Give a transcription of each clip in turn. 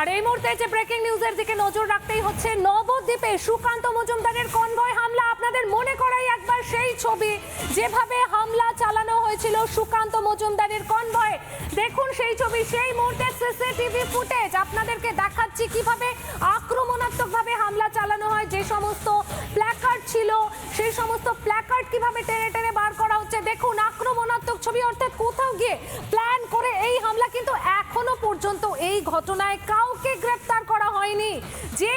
আর এই মুহূর্তে যে ব্রেকিং নিউজের দিকে নজর রাখতেই হচ্ছে, নবদ্বীপে সুকান্ত মজুমদারের কনভয় হামলা। আপনাদের মনে করাই একবার সেই ছবি, যেভাবে হামলা চালানো হয়েছিল সুকান্ত মজুমদারের কনভয় দেখুন সেই ছবি, সেই মুহূর্তে সিসিটিভি ফুটেজ আপনাদেরকে দেখাচ্ছি কীভাবে আক্রমণাত্মকভাবে হামলা চালানো হয়। যে সমস্ত প্ল্যাকার্ড ছিল, সেই সমস্ত প্ল্যাকার্ড কীভাবে টেনে টেনে বার করা হচ্ছে, দেখুন আক্রমণাত্মক ছবি, অর্থাৎ কোথাও গিয়ে প্ল্যান করে এই হামলা কিন্তু পর্যন্ত এই ঘটনায় কাউকে গ্রেপ্তার করা হয়নি। যে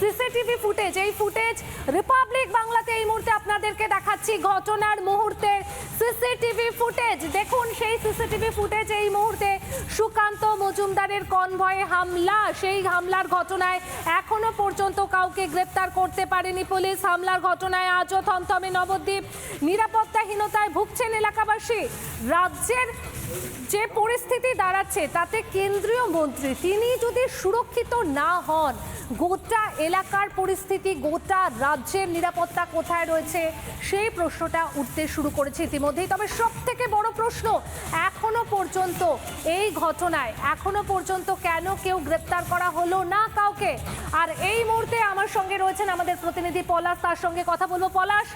সিসিটিভি ফুটেজ, এই ফুটেজ রিপাবলিক বাংলাতে এই মুহূর্তে আপনাদেরকে দেখাচ্ছি। ঘটনার মুহূর্তে সিসিটিভি ফুটেজ। দেখুন সেই সিসিটিভি ফুটেজ এই মুহূর্তে সুকান্ত মজুমদারের কনভয়ে হামলা। সেই হামলার ঘটনায় এখনও পর্যন্ত কাউকে গ্রেপ্তার করতে পারেনি পুলিশ। হামলার ঘটনায় আজও থমথমে নবদ্বীপ। নিরাপত্তাহীনতায় ভুগছেন এলাকাবাসী। রাজ্যের যে পরিস্থিতি দাঁড়াচ্ছে, তাতে কেন্দ্রীয় মন্ত্রী, তিনি যদি সুরক্ষিত না হন, গোটা এলাকার পরিস্থিতি, গোটা রাজ্যের নিরাপত্তা কোথায় রয়েছে, সেই প্রশ্নটা উঠতে শুরু করেছে ইতিমধ্যেই। তবে সব থেকে বড় প্রশ্ন, এখনও পর্যন্ত এই ঘটনায়, এখনও পর্যন্ত কেন কেউ গ্রেপ্তার করা হলো না কাউকে? আর এই মুহূর্তে আমার সঙ্গে রয়েছেন আমাদের প্রতিনিধি পলাশ, তার সঙ্গে কথা বলব। পলাশ,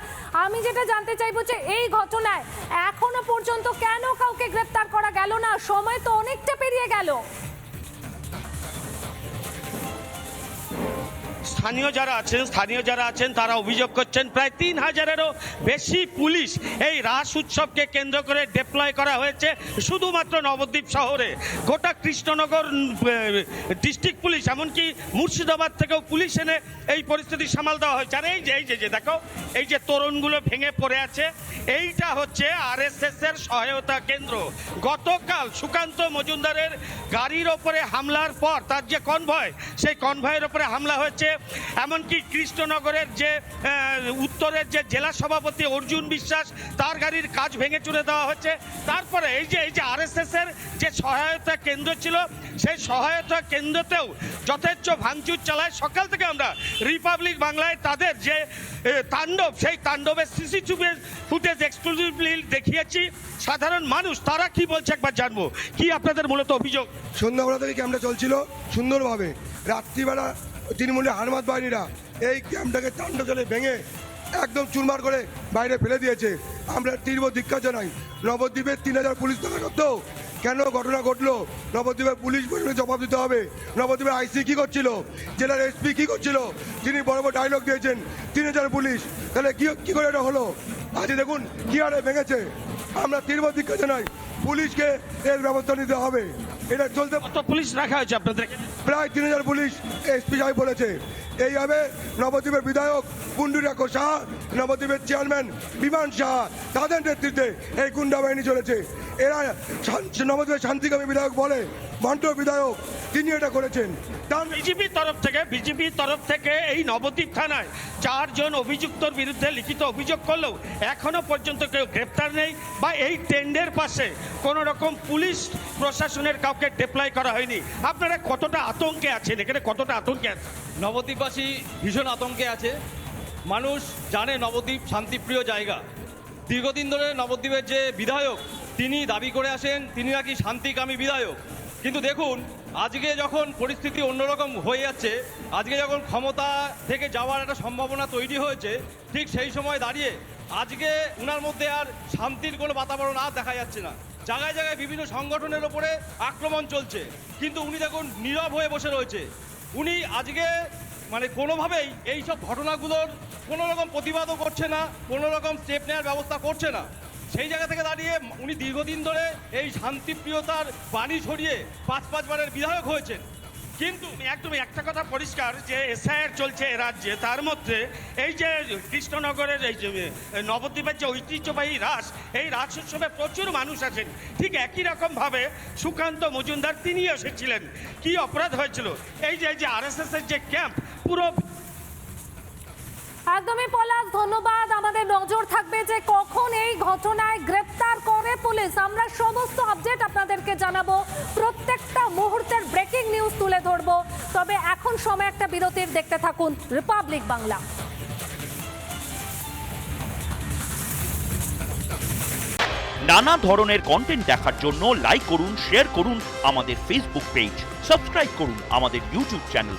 আমি যেটা জানতে চাইব যে এই ঘটনায় এখনও পর্যন্ত কেন কাউকে গ্রেপ্তার করা গেল না? সময় তো অনেকটা পেরিয়ে গেল। স্থানীয় যারা আছেন, স্থানীয় যারা আছেন, তারা অভিযোগ করছেন, প্রায় তিন হাজারেরও বেশি পুলিশ এই রাস উৎসবকে কেন্দ্র করে ডিপ্লয় করা হয়েছে শুধুমাত্র নবদ্বীপ শহরে। গোটা কৃষ্ণনগর ডিস্ট্রিক্ট পুলিশ, এমনকি মুর্শিদাবাদ থেকেও পুলিশ এনে এই পরিস্থিতি সামাল দেওয়া হয়েছে। আর এই যে এই যে দেখো, এই যে তরুণগুলো ভেঙে পড়ে আছে, এইটা হচ্ছে আরএসএস এর সহায়তা কেন্দ্র। গতকাল সুকান্ত মজুমদারের গাড়ির ওপরে হামলার পর তার যে কনভয় সেই কনভয়ের ওপরে হামলা হয়েছে। এমনকি কৃষ্ণনগরের যে উত্তরের যে জেলা সভাপতি অর্জুন বিশ্বাস, তার গাড়ির কাজ ভেঙে চুরে দেওয়া হচ্ছে। তারপরে এই যে এই যে আরএসএস এর যে সহায়তা কেন্দ্র ছিল, সেই সহায়তা কেন্দ্রতেও যথেচ্ছ ভাঙচুর চালায়। সকাল থেকে আমরা রিপাবলিক বাংলায় তাদের যে তাণ্ডব, সেই তাণ্ডবের সিসি চুপের ফুটেজ এক্সক্লুসিভলি দেখিয়েছি। সাধারণ মানুষ, তারা কি বলছে একবার জানব। কি আপনাদের মূলত অভিযোগ? সন্ধ্যাবেলা থেকে ক্যাম্পটা চলছিল সুন্দরভাবে। রাত্রিবেলা তৃণমূলের হারমাত বাহিনীরা এই ক্যাম্পটাকে তাণ্ডব জলে ভেঙে একদম চুরমার করে বাইরে ফেলে দিয়েছে। আমরা তীব্র ধিক্ষার জানাই। নবদ্বীপের তিন হাজার পুলিশ থাকা সত্ত্বেও কেন ঘটনা ঘটলো? নবদ্বীপের পুলিশ প্রশাসনের জবাব দিতে হবে। নবদ্বীপের আইসি কী করছিল? জেলার এসপি কী করছিল? যিনি বড় বড় ডায়লগ দিয়েছেন। তিন হাজার পুলিশ। তাহলে কি কী করে এটা হলো? আজ দেখুন কি হারে ভেঙেছে। আমরা তীব্র ধিক্ষার জানাই। পুলিশকে এর ব্যবস্থা নিতে হবে। এটা চলতে পুলিশ রাখা হয়েছে আপনাদের প্রায় তিন হাজার পুলিশ এসপি সাহেব বলেছে। এইভাবে নবদ্বীপের বিধায়ক কুণ্ডুরাক্ষ শাহ নবদ্বীপের চেয়ারম্যান বিমান শাহ তাদের নেতৃত্বে এই গুন্ডা বাহিনী চলেছে। এরা নবদ্বীপের শান্তিকামী বিধায়ক বলে মন্ট বিধায়ক তিনি এটা করেছেন। তার বিজেপির তরফ থেকে বিজেপির তরফ থেকে এই নবদ্বীপ থানায় চারজন অভিযুক্তর বিরুদ্ধে লিখিত অভিযোগ করলেও এখনও পর্যন্ত কেউ গ্রেপ্তার নেই বা এই টেন্ডের পাশে কোনো রকম পুলিশ প্রশাসনের কাউকে ডিপ্লয় করা হয়নি। আপনারা কতটা আতঙ্কে আছেন? এখানে কতটা নবদ্বীপবাসী ভীষণ আতঙ্কে আছে। মানুষ জানে নবদ্বীপ শান্তিপ্রিয় জায়গা। দীর্ঘদিন ধরে নবদ্বীপের যে বিধায়ক, তিনি দাবি করে আসেন, তিনি নাকি শান্তিকামী বিধায়ক। কিন্তু দেখুন, আজকে যখন পরিস্থিতি অন্যরকম হয়ে যাচ্ছে, আজকে যখন ক্ষমতা থেকে যাওয়ার একটা সম্ভাবনা তৈরি হয়েছে, ঠিক সেই সময় দাঁড়িয়ে আজকে উনার মধ্যে আর শান্তির কোনো বাতাবরণ আর দেখা যাচ্ছে না। জায়গায় জায়গায় বিভিন্ন সংগঠনের ওপরে আক্রমণ চলছে। কিন্তু উনি দেখুন, নীরব হয়ে বসে রয়েছে। উনি আজকে মানে কোনোভাবেই এই সব ঘটনাগুলোর কোনো রকম প্রতিবাদও করছে না, কোনো রকম স্টেপ নেওয়ার ব্যবস্থা করছে না। সেই জায়গা থেকে দাঁড়িয়ে উনি দীর্ঘদিন ধরে এই শান্তিপ্রিয়তার বাণী ছড়িয়ে পাঁচ পাঁচবারের বিধায়ক হয়েছেন। কিন্তু একদমই একটা কথা পরিষ্কার যে এসআইআর চলছে এ রাজ্যে, তার মধ্যে এই যে কৃষ্ণনগরের এই যে নবদ্বীপের যে ঐতিহ্যবাহী রাস, এই রাস উৎসবে প্রচুর মানুষ আছেন ঠিক একই রকমভাবে সুকান্ত মজুমদার তিনি এসেছিলেন। কি অপরাধ হয়েছিল? এই যে এই যে আরএসএসের যে ক্যাম্প পুরো একদমই পলাশ, ধন্যবাদ। আমাদের নজর থাকবে যে কখন এই ঘটনায় গ্রেপ্তার করে পুলিশ। আমরা সমস্ত আপডেট আপনাদেরকে জানাব। প্রত্যেকটা মুহূর্তের ব্রেকিং নিউজ তুলে ধরবো। তবে এখন সময় একটা বিরতির। দেখতে থাকুন রিপাবলিক বাংলা নানা ধরনের কন্টেন্ট দেখার জন্য লাইক করুন শেয়ার করুন আমাদের ফেসবুক পেজ সাবস্ক্রাইব করুন আমাদের ইউটিউব চ্যানেল